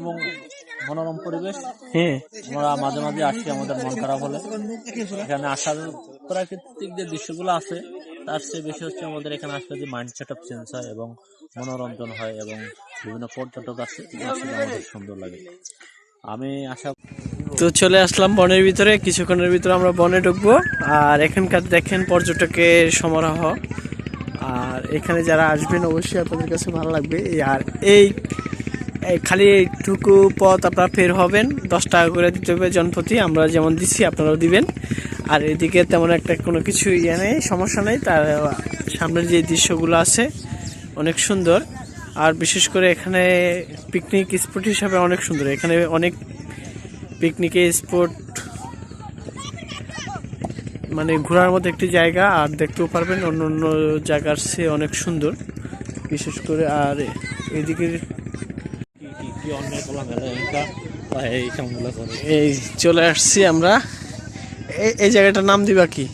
এবং মনোরম পরিবেশ। হ্যাঁ। আমরা মাঝে মাঝে আসি আমাদের মন খারাপ হলে। এখানে আসার প্রাকৃতিক যে দৃশ্যগুলো আছে। তার চেয়ে বেশি হচ্ছে আমাদের এখানে আসলে যে মাইন্ড সেট আপ চেঞ্জ হয় এবং মনোরঞ্জন হয় এবং বিভিন্ন পর্যটক আসে। আমাদের সুন্দর লাগে। আমি আশা তো চলে আসলাম বনের ভিতরে। কিছুক্ষণের ভিতরে আমরা বনে ঢুকবো। আর এখানকার দেখেন পর্যটকের সমারোহ। আর এখানে যারা আসবেন অবশ্যই আপনাদের কাছে ভালো লাগবে। আর এই খালি এইটুকু পথ আপনারা ফের হবেন, দশ টাকা করে দিতে হবে জনপ্রতি, আমরা যেমন দিচ্ছি আপনারাও দিবেন। আর এদিকে তেমন একটা কোনো কিছু ইয়ে নেই, সমস্যা নেই, তার সামনের যে দৃশ্যগুলো আছে অনেক সুন্দর। আর বিশেষ করে এখানে পিকনিক স্পট হিসাবে অনেক সুন্দর, এখানে অনেক পিকনিকের স্পট মানে ঘোরার মতো একটি জায়গা, আর দেখতেও পারবেন অন্য অন্য জায়গার সে অনেক সুন্দর। বিশেষ করে আর এদিকে কি অন্যায় করলাম এই কামগুলো করে এই চলে আসছি আমরা। এই- জায়গাটার নাম দিবা কি?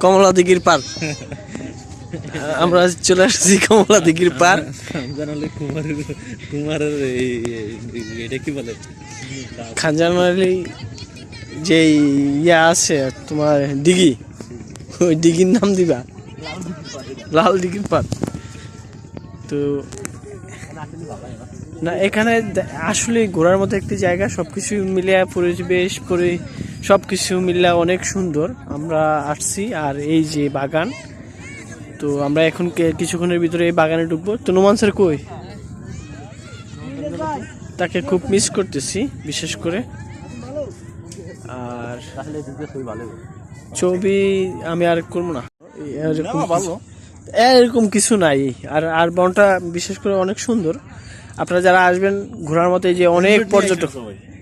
কমলা দিঘির পার আমরা চলে আসছি কমলা দিঘির পার জানালে কুমারের কুমারের এই- এই- এটা কি বলে? খানজানালি যে ইয়া আছে তোমার দিঘি। ওই দিঘির নাম দিবা? লাল দিঘির পার তো না এখানে আসলে ঘোরার মতো একটি জায়গা সবকিছু মিলিয়ে পরিবেশ পরি সব কিছু মিলিয়ে অনেক সুন্দর। আমরা আসছি আর এই যে বাগান তো আমরা এখন কিছুক্ষণের ভিতরে এই বাগানে ঢুকবো। তো নোমান স্যার কই? তাকে খুব মিস করতেছি বিশেষ করে। আর। ছবি আমি আর করব না। এরকম কিছু নাই। আর আর বনটা বিশেষ করে অনেক সুন্দর। আপনারা যারা আসবেন ঘোরার মতো যে অনেক পর্যটক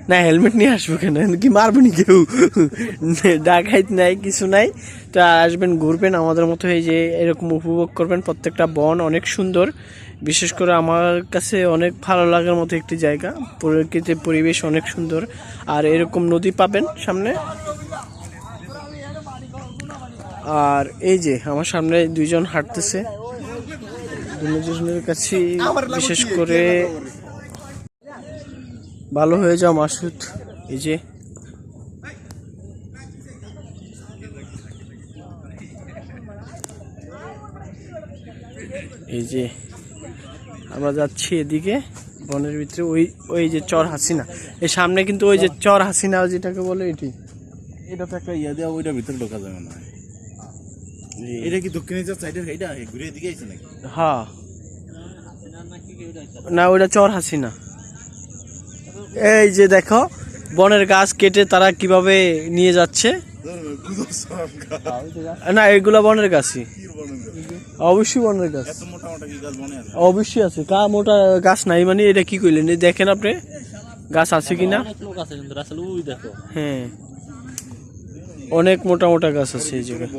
না হেলমেট নিয়ে আসব কেন? কি মারবেনি কেউ? ডাকাইত নাই কিছু নাই। তো আসবেন ঘুরবেন। আমাদের মতো এই যে এরকম উপভোগ করবেন। প্রত্যেকটা বন অনেক সুন্দর। বিশেষ করে আমার কাছে অনেক ভালো লাগার মতো একটি জায়গা। প্রকৃতির পরিবেশ অনেক সুন্দর। আর এরকম নদী পাবেন সামনে। আর এই যে আমার সামনে দুইজন হাঁটতেছে। দুজনের কাছে বিশেষ করে ভালো হয়ে যাও মাসুদ এই যে। এই যে আমরা যাচ্ছি এদিকে বনের ভিতরে। ওই ওই যে চর হাসিনা। এই সামনে কিন্তু ওই যে চর হাসিনা যেটাকে বলে এটি। এটা তো একটা ইয়া দেওয়া ওইটার ভিতরে ঢোকা যাবে না। এটা কি দক্ষিণে যা সাইডে এটা ঘুরে দিকে আইছে নাকি? হ্যাঁ। না ওটা চর হাসিনা। এই যে দেখো বনের গাছ কেটে তারা কীভাবে নিয়ে যাচ্ছে। না এগুলা বনের গাছই। অবশ্যই বনের গাছ। এত মোটা মোটা কি গাছ বনে আছে অবশ্যই আছে। কা মোটা গাছ নাই মানে এটা কি কইলেন? দেখেন আপনি গাছ আছে কিনা? অনেক আছে কিন্তু আসলে ওই দেখো। হ্যাঁ। অনেক মোটা মোটা গাছ আছে এই জায়গায়।